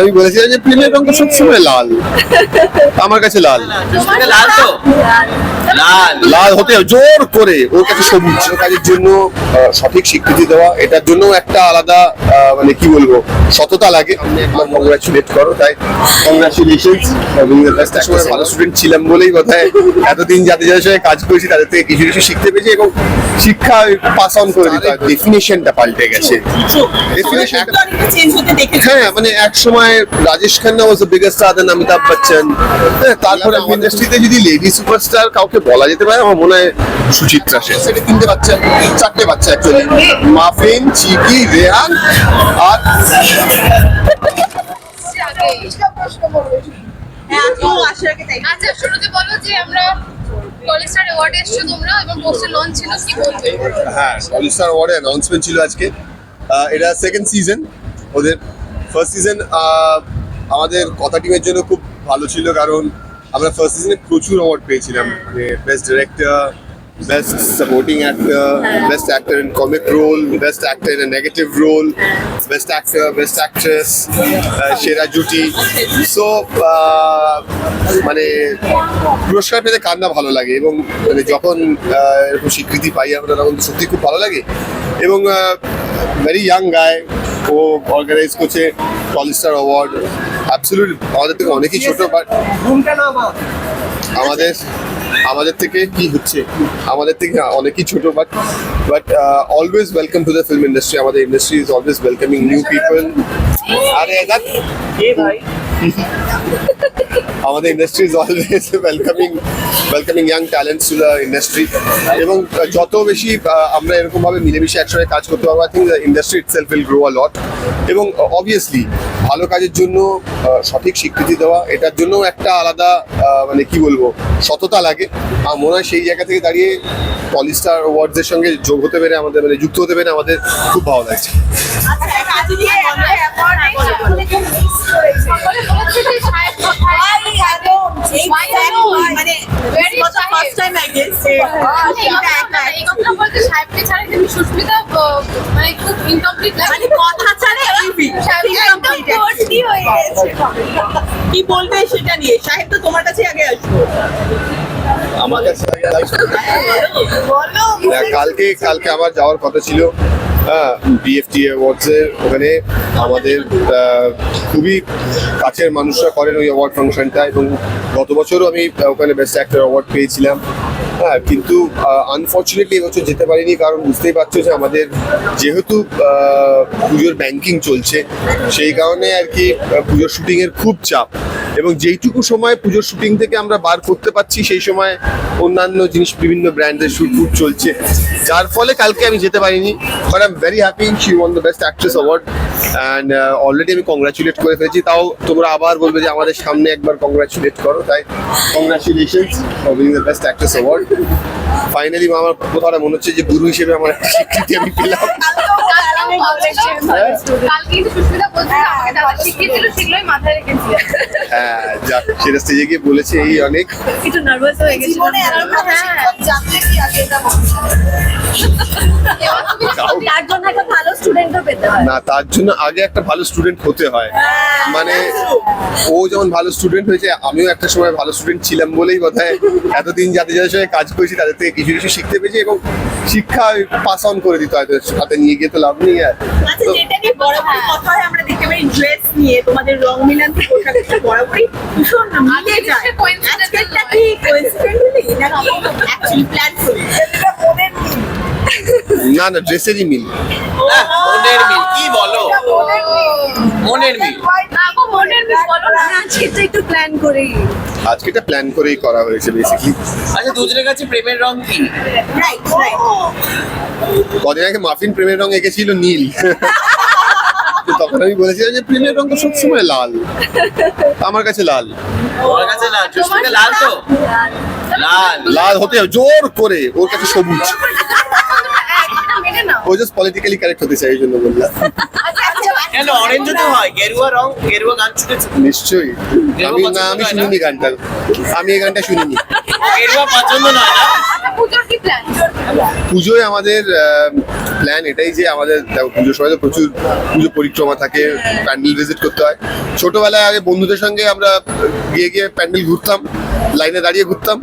আমি বলেছিলাম যে প্রেমের রঙ তো সবসময় লাল। আমার কাছে লাল। লাল তো লাল লাল হতে জোর করে ওর কাছে সবুজ। কাজের জন্য সঠিক স্বীকৃতি দেওয়া এটার জন্য একটা আলাদা মানে কি বলব সততা লাগে। আপনি একবার কংগ্রাচুলেট করো তাই? কংগ্রাচুলেশন ভালো স্টুডেন্ট ছিলাম বলেই বোধহয় এতদিন যাদের যাদের সঙ্গে কাজ করেছি তাদের থেকে কিছু কিছু শিখতে পেরেছি এবং শিক্ষা পাস অন করে দিতে হয় ডেফিনেশনটা পাল্টে গেছে। হ্যাঁ মানে এক সময় Rajesh Khanna was the biggest star then Amitabh Bachchan হ্যাঁ তারপরে ইন্ডাস্ট্রিতে যদি লেডি সুপারস্টার কাউকে বলা যেতে পারে আমার মনে হয় সুচিত্রা সেন। সেটা তিনটে বাচ্চা চারটে বাচ্চা অ্যাকচুয়ালি মাফিন চিকি রেহান আর হ্যাঁ আচ্ছা শুরুতে বলো যে আমরা কলেজ অ্যাওয়ার্ডে এসেছ তোমরা এবং পোস্টার লঞ্চ ছিল কি বলবে হ্যাঁ অলিস্টার অ্যাওয়ার্ডে অ্যানাউন্সমেন্ট ছিল আজকে। আহ, এটা সেকেন্ড সিজন ওদের ফার্স্ট সিজন আমাদের কথা টিমের জন্য খুব ভালো ছিল কারণ আমরা ফার্স্ট সিজনে প্রচুর অ্যাওয়ার্ড পেয়েছিলাম। মানে best director best supporting actor best actor in comic role best actor in negative role best actor best actress সেরা জুটি। সো মানে পুরস্কার পেতে কান্না ভালো লাগে এবং মানে যখন এরকম স্বীকৃতি পাই আমরা, তখন সত্যি খুব ভালো লাগে। এবং ভেরি ইয়াং গায় ও অর্গানাইজ করছে টলিস্টার অ্যাওয়ার্ড অ্যাবসলিউট আমাদের থেকে অনেকই ছোট বাট আমাদের আমাদের থেকে কি হচ্ছে? আমাদের থেকে অনেকই ছোট but but always welcome to the film industry আমাদের industry is always welcoming new people আরে that আমাদের industry is always welcoming welcoming young talents to the industry এবং যত বেশি আমরা এরকম ভাবে মিলেমিশে একসঙ্গে কাজ করতে পারব I think the industry itself will grow a lot এবং অবভিয়াসলি ভালো কাজের জন্য সঠিক স্বীকৃতি দেওয়া এটার জন্য একটা আলাদা মানে কি বলব সততা লাগে। আমার মনে হয় সেই জায়গা থেকে দাঁড়িয়ে পলিস্টার অ্যাওয়ার্ডসের সঙ্গে যোগ হতে পেরে আমাদের মানে যুক্ত হতে পেরে আমাদের খুব ভালো লাগছে। আচ্ছা কি বলবে সেটা নিয়ে? সাহেব তো তোমার কাছে আগে আসব। আমার কাছে কালকে কালকে আমার যাওয়ার কথা ছিল। হ্যাঁ বিএফটি অ্যাওয়ার্ডস এর ওখানে আমাদের খুবই কাছের মানুষরা করেন ওই অ্যাওয়ার্ড ফাংশনটা এবং গত বছরও আমি ওখানে বেস্ট অ্যাক্টর অ্যাওয়ার্ড পেয়েছিলাম। হ্যাঁ কিন্তু আনফর্চুনেটলি এবছর যেতে পারিনি, কারণ বুঝতেই পারছ যে আমাদের যেহেতু পুজোর ব্যাংকিং চলছে, সেই কারণে আর কি পুজোর শুটিং এর খুব চাপ। এবং যেইটুকু সময় পুজোর শুটিং থেকে আমরা বার করতে পারছি, সেই সময় অন্যান্য জিনিস, বিভিন্ন ব্র্যান্ডের শুট ফুট চলছে। যার ফলে কালকে আমি যেতে পারিনি but I am very happy she won the best actress award and already আমি কংগ্রাচুলেট করে ফেলেছি। তাও তোমরা আবার বলবে যে আমাদের সামনে একবার কংগ্রাচুলেট করো, তাই congratulation for being the best actress award finally আমার কোথাও মনে হচ্ছে যে গুরু হিসেবে আমার স্বীকৃতি আমি পেলাম। কালকে কিন্তু সুস্মিতা বলছিল আমাকে দাদা শিখিয়েছিল সেগুলোই মাথায় রেখেছি হ্যাঁ যাক সেটা স্টেজে গিয়ে বলেছে এই অনেক। একটু নার্ভাস হয়ে গেছিলাম। জীবনে এরকম ভালো শিক্ষক জানলে কি আগে এটা তার জন্য একটা ভালো স্টুডেন্টও পেতে হয়। না তার জন্য আগে একটা ভালো স্টুডেন্ট হতে হয়। মানে ও যেমন ভালো স্টুডেন্ট হয়েছে আমিও একটা সময় ভালো স্টুডেন্ট ছিলাম বলেই বোধহয় এতদিন যাদের যাদের সঙ্গে কাজ করেছি তাদের থেকে কিছু কিছু শিখতে পেরেছি এবং শিক্ষা পাস অন করে দিতে হয় হাতে নিয়ে গিয়ে তো লাভ নেই। আচ্ছা তো যেটা নিয়ে বরাবরই কথা হয় আমরা দেখতে পাই ড্রেস নিয়ে তোমাদের রং মিলান বরাবরই ভীষণ মিলে যায়। আজকেরটা কি কোইন্সিডেন্টালি নাকি অ্যাকচুয়ালি প্ল্যান করে। না না ড্রেসেরই মিল। মনের মিল কি বলো? মনের মিল। মনের মিল বলো না। আজকে একটু প্ল্যান করি। আজকে এটা প্ল্যান করেই করা হয়েছে আচ্ছা দুজনের কাছে প্রেমের রং কি? রাইট রাইট কদিন আগে মাফিন প্রেমের রং এঁকেছিল নীল। তো তখন আমি বলেছিলাম যে প্রেমের রং তো সবসময় লাল। আমার কাছে লাল। তোমার কাছে লাল? লাল তো? লাল। লাল হতে জোর করে। ওর কাছে সবুজ। মেনে ও জাস্ট পলিটিক্যালি কারেক্ট হতে চাই এই জন্য বললাম। কেন? অরেঞ্জ তো হয়। গেরুয়া রং গেরুয়া গান শুনেছো? নিশ্চয়ই। আমি না আমি শুনিনি গানটা। আমি এই গানটা শুনিনি। গেরুয়া পছন্দ নয় না? পুজোর কি প্ল্যান পুজোয় আমাদের প্ল্যান এটাই যে আমাদের দেখো, পুজোর সময় তো প্রচুর পুজো পরিক্রমা থাকে প্যান্ডেল ভিজিট করতে হয়। ছোটবেলায় আগে বন্ধুদের সঙ্গে আমরা গিয়ে গিয়ে প্যান্ডেল ঘুরতাম। লাইনে দাঁড়িয়ে ঘুরতাম।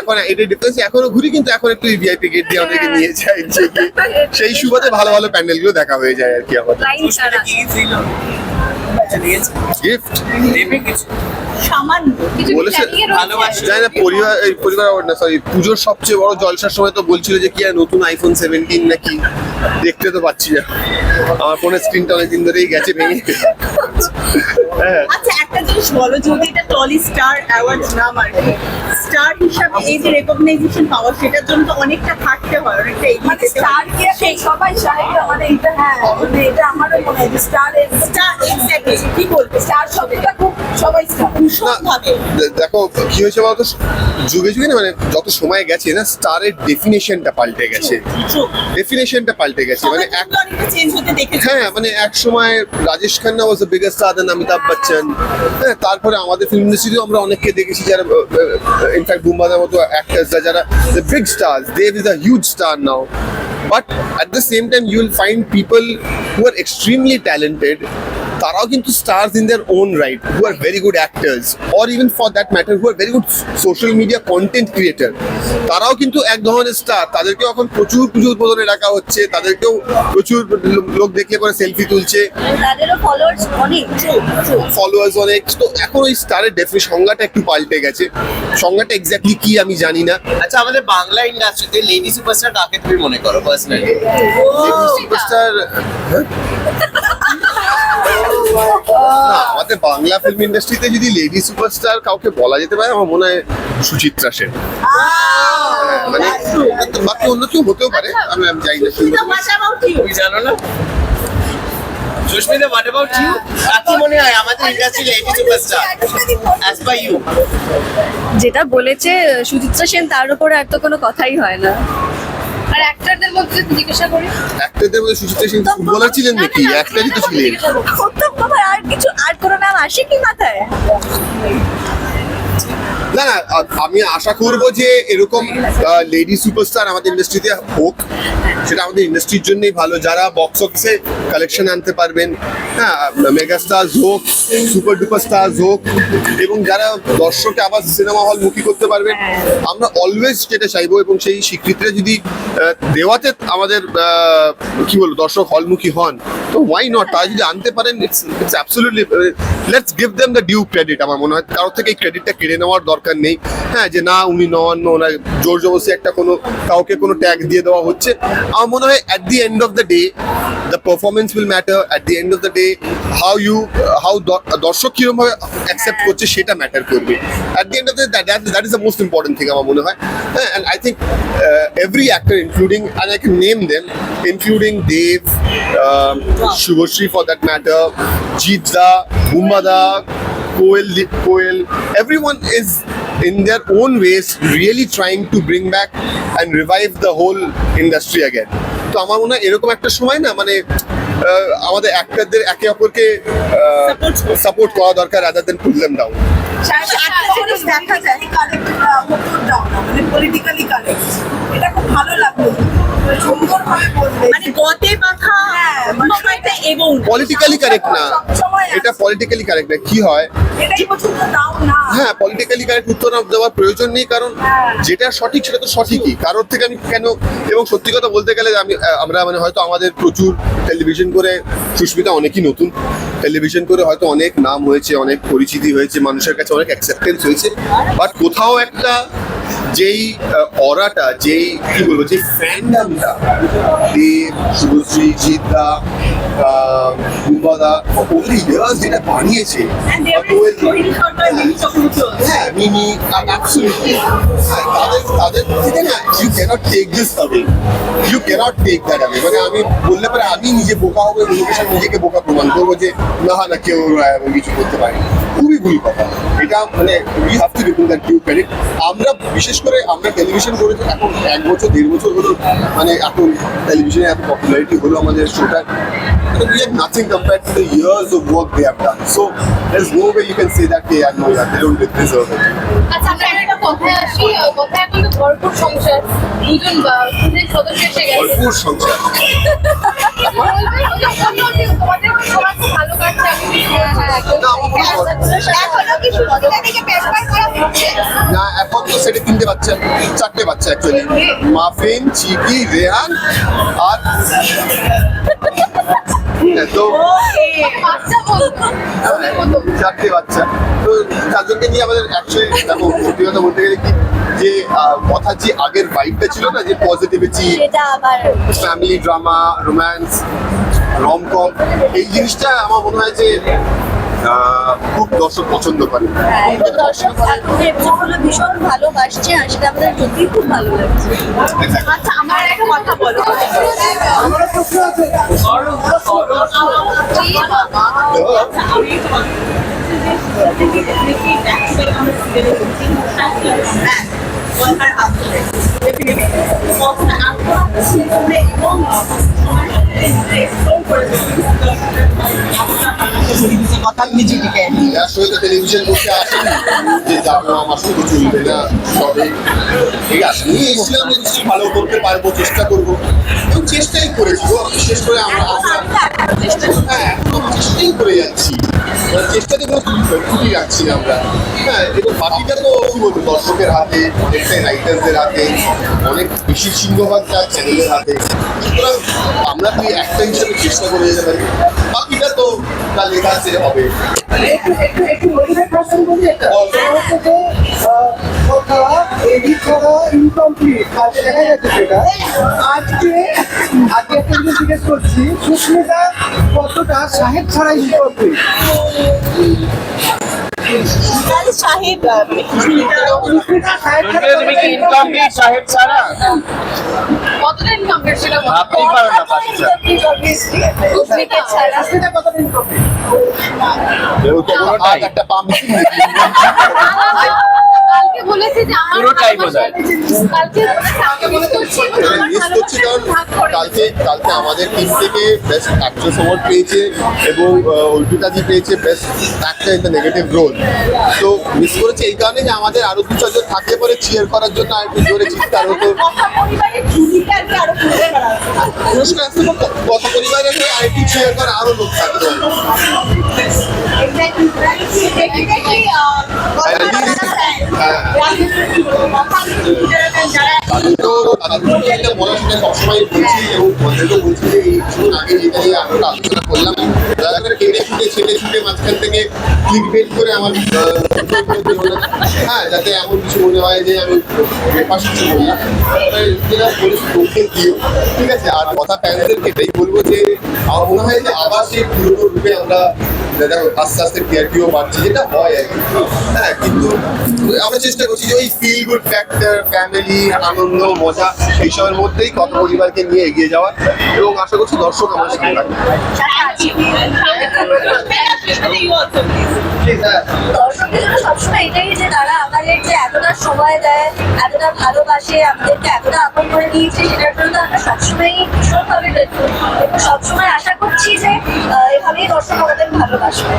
এখন এটা ডিফারেন্স এখনও ঘুরি কিন্তু এখন একটু ভিআইপি গেট দিয়ে আমাদেরকে নিয়ে যায়। সেই সুবাদে ভালো ভালো প্যান্ডেলগুলো দেখা হয়ে যায় আর কি আমাদের। গিফট না পরিবার এই পরিবার না সরি পুজোর সবচেয়ে বড় জলসার সময় তো বলছিল যে কি আর নতুন আইফোন সেভেন্টিন নাকি? দেখতে তো পাচ্ছি না। আমার ফোনের স্ক্রিনটা অনেকদিন ধরেই গেছে ভেঙে। হ্যাঁ। বলো যদি এটা টলি স্টার অ্যাওয়ার্ড না মানে স্টার হিসাবে এই যে রেকগনাইজেশন পাওয়া সেটার জন্য তো অনেকটা থাকতে হয় অনেকটা এগিয়ে মানে যেতে স্টার কে সেই সবাই সাহেব আমাদের এটা হ্যাঁ মানে এটা আমারও মনে হয় স্টার স্টার এক্স্যাক্টলি কি বলবে স্টার শব্দটা খুব সবাই স্টার ভীষণ ভাবে দেখো কি হয়েছে বলতো? যুগে যুগে না মানে যত সময় গেছে না স্টারের ডেফিনেশনটা পাল্টে গেছে। ডেফিনেশনটা পাল্টে গেছে। মানে এক হ্যাঁ মানে এক সময় Rajesh Khanna was the biggest star then Amitabh Bachchan হ্যাঁ তারপরে আমাদের ফিল্ম ইন্ডাস্ট্রিতেও আমরা অনেককে দেখেছি যারা ইনফ্যাক্ট বুম্বাদার মতো অ্যাক্টার্সরা যারা the big stars Dev is a huge star now but at the same time you will find people who are extremely talented তারাও কিন্তু stars in their own right who are very good actors or even for that matter who are very good social media content creator তারাও কিন্তু এক ধরনের star তাদেরকেও এখন প্রচুর পুজো উদ্বোধনে রাখা হচ্ছে। তাদেরকেও প্রচুর লোক দেখলে পরে সেলফি তুলছে। ফলোয়ার্স অনেক তো এখন ওই স্টারের ডেফিনেশন সংজ্ঞাটা একটু পাল্টে গেছে। সংজ্ঞাটা এক্স্যাক্টলি কি আমি জানি না। আচ্ছা আমাদের বাংলা ইন্ডাস্ট্রিতে লেডি সুপারস্টার কাকে তুমি মনে করো পার্সোনালি সুপারস্টার না আমাদের বাংলা ফিল্ম ইন্ডাস্ট্রিতে যদি লেডি সুপারস্টার কাউকে বলা যেতে পারে আমার মনে হয় সুচিত্রা সেন হ্যাঁ, মানে বাকি অন্য কেউ হতেও পারে আমি আমি জানি না? তুমি জানো না সুস্মিতা হোয়াট অ্যাবাউট ইউ কাকে মনে হয় আমাদের industry lady superstar as by you যেটা বলেছে সুচিত্রা সেন তার উপরে আর তো কোনো কথাই হয় না আর অ্যাক্টরদের মধ্যে জিজ্ঞাসা করি অ্যাক্টরদের মধ্যে সুচিত্রা সেন ফুটবলার ছিলেন নাকি অ্যাক্টরই তো ছিলেন আর কিছু আর কোনো নাম আসে কি মাথায়? না না আমি আশা করব যে এরকম লেডি সুপারস্টার আমাদের ইন্ডাস্ট্রিতে হোক, সেটা আমাদের ইন্ডাস্ট্রির জন্যই ভালো। যারা বক্স অফিসে কালেকশন আনতে পারবেন হ্যাঁ মেগা স্টার্স হোক সুপার ডুপার স্টার্স হোক, এবং যারা দর্শককে আবার সিনেমা হল মুখী করতে পারবেন, আমরা অলওয়েজ যেটা চাইব এবং সেই স্বীকৃতিটা যদি দেওয়াতে আমাদের কি বলব, দর্শক হলমুখী হন, তো ওয়াই নট তারা যদি আনতে পারেন it's it's absolutely let's give them the due credit আমার মনে হয়। কারোর থেকে এই ক্রেডিটটা কেড়ে নেওয়ার দরকার নেই। হ্যাঁ যে না উনি নন ওনার জোর জবরদস্তি একটা কোনো কাউকে কোনো ট্যাগ দিয়ে দেওয়া হচ্ছে। আমার মনে হয় at the end of the day the performance will matter at the end of the day how you how দর্শক কীরকম ভাবে অ্যাকসেপ্ট করছে সেটা ম্যাটার করবে। At the end of the that is the most important thing আমার মনে হয়। হ্যাঁ and I think every actor including I can name them, including Dave, um, Shubhashri for that matter, Jeetza, Bumbada, Koel, Koel. Everyone is in their own ways really trying to bring back and revive the whole industry again. তো আমার মনে হয় এরকম একটা সময় না মানে আমাদের অ্যাক্টরদের একে অপরকে সাপোর্ট করা দরকার rather then put them down দেখা যায়। কালেক্ট মুকুট দাও না মানে পলিটিক্যালি কালেক্ট এটা খুব ভালো লাগল। মানে গতে হ্যাঁ, এবং পলিটিক্যালি কারেক্ট না। এটা পলিটিক্যালি কারেক্ট না। কি হয়? হ্যাঁ পলিটিক্যালি কারেক্ট উত্তর দেওয়ার প্রয়োজন নেই কারণ যেটা সঠিক সেটা তো সঠিকই। কারোর থেকে আমি কেন এবং সত্যি কথা বলতে গেলে আমি আমরা মানে হয়তো আমাদের প্রচুর টেলিভিশন করে সুস্মিতা অনেকই নতুন। টেলিভিশন করে হয়তো অনেক নাম হয়েছে অনেক পরিচিতি হয়েছে মানুষের কাছে অনেক অ্যাকসেপ্টেন্স হয়েছে। বাট কোথাও একটা যেই অরাটা যেই কি বলব যে ফ্যান্ডামটা দেব শুভশ্রী জিদ্দা ইয়ার্স যেটা বানিয়েছে হ্যাঁ অ্যাবসলিউটলি তাদের তাদের থেকে না you can't take this you can't take that away মানে আমি বললে পরে আমি নিজে বোকা হব নিজেকে বোকা প্রমাণ করব যে না না কেউ এমন কিছু করতে পারে খুবই ভুল কথা। এটা মানে we have to report that you credit আমরা বিশেষ করে আমরা টেলিভিশন করেছি, এখন এক বছর, দেড় বছর হলো মানে এখন টেলিভিশনে এত পপুলারিটি হলো আমাদের শোটার মানে আমরা আচ্ছা, কথায় আসি? কথায় এখন তো ভরপুর সংসার? দুজন সদস্য এসে গেছে। ভরপুর সংসার। না। এখনও তো সেটা তিনটে বাচ্চা চারটে বাচ্চা অ্যাকচুয়ালি মাফিন চিকি রেহান আর তো চারটে বাচ্চা। তো চারজনকে নিয়ে আমাদের অ্যাকচুয়ালি দেখো সত্যি কথা বলতে গেলে কি যে কথার যে আগের ভাইবটা ছিল না যে positivity family drama romance romcom এই জিনিসটা আমার মনে হয় যে খুব দর্শক পছন্দ করে। হ্যাঁ, দর্শক ভীষণ ভালোবাসছে আর সেটা আমাদের খুব ভালো লাগছে। আচ্ছা আমার 我们的。的。টেলিভিশন করতে আসেনি যে যাব আমার শুধু চলবে না তবে ঠিক ভালো করতে পারব চেষ্টা করব এবং চেষ্টাই করেছি বিশেষ করে আমরা হ্যাঁ চেষ্টাই করে যাচ্ছি। চেষ্টাতে ত্রুটি রাখছি আমরা। হ্যাঁ এবং বাকিটা তো কি বলব দর্শকের হাতে অনেকটাই রাইটার্সদের হাতে অনেক বেশি সিংহভাগ তার চ্যানেলের হাতে। সুতরাং আমরা তুই একটা হিসাবে চেষ্টা করে যেতে পারি? বাকিটা তো তার লেখা আছে হবে। কথা করা ইনকমপ্লিট কাজে দেখা যাচ্ছে সেটা আজকে আজকে একটা জিজ্ঞেস করছি সুস্মিতা কতটা সাহেব ছাড়া ইনকমপ্লিট সাহেব ছাড়া ইনকমপ্লিট সাহেব ছাড়া কতটা ইনকাম সেটা বলো। ভাবতেই না পাখিটা সুস্মিতা কতটা ইনকমপ্লিট একটা পাম্প বলেছে যে আমার পুরোটাই বোঝায়। কালকে করছি কারণ কালকে কালকে আমাদের টিম থেকে বেস্ট অ্যাক্ট্রেস অ্যাওয়ার্ড পেয়েছে এবং পেয়েছে best actor in the negative role তো মিস করেছে এই কারণে যে আমাদের আরও দু চারজন থাকলে পরে চিয়ার করার জন্য আর একটু জোরে চিৎকার হতো আর আরও পুরস্কার আসতে কত পরিবারের হয়ে আরেকটু চিয়ার করা আরও লোক থাকতো আমি তো তাদেরকে সবসময় এবং আলোচনা করলাম মাঝখান থেকে করে আমার হ্যাঁ যাতে এমন কিছু মনে হয় যে আমি ব্রেকফাস্ট কিছু বললাম ঠিক আছে আর কথা প্যারেন্টদেরকে এটাই বলব যে আমার মনে হয় যে আবার সেই পুরোনো রূপে আমরা দেখো, আস্তে আস্তে টিআরপিও বাড়ছে, যেটা হয় আর কি। হ্যাঁ কিন্তু আমরা চেষ্টা করছি যে ওই ফিল গুড ফ্যাক্টর ফ্যামিলি আনন্দ, মজা, এইসবের মধ্যেই কত পরিবারকে নিয়ে এগিয়ে যাওয়া এবং আশা করছি দর্শক আমাদের সাথে থাকবে। দর্শকদের জন্য সবসময় এটাই যে তারা আমাদের যে এতটা সময় দেয়, এতটা ভালোবাসে, আমাদেরকে এতটা আপন করে নিয়েছে সেটার জন্য আমরা সবসময় ভীষণভাবে grateful। সবসময় আশা করছি যে এভাবেই দর্শক আমাদের ভালোবাসবে.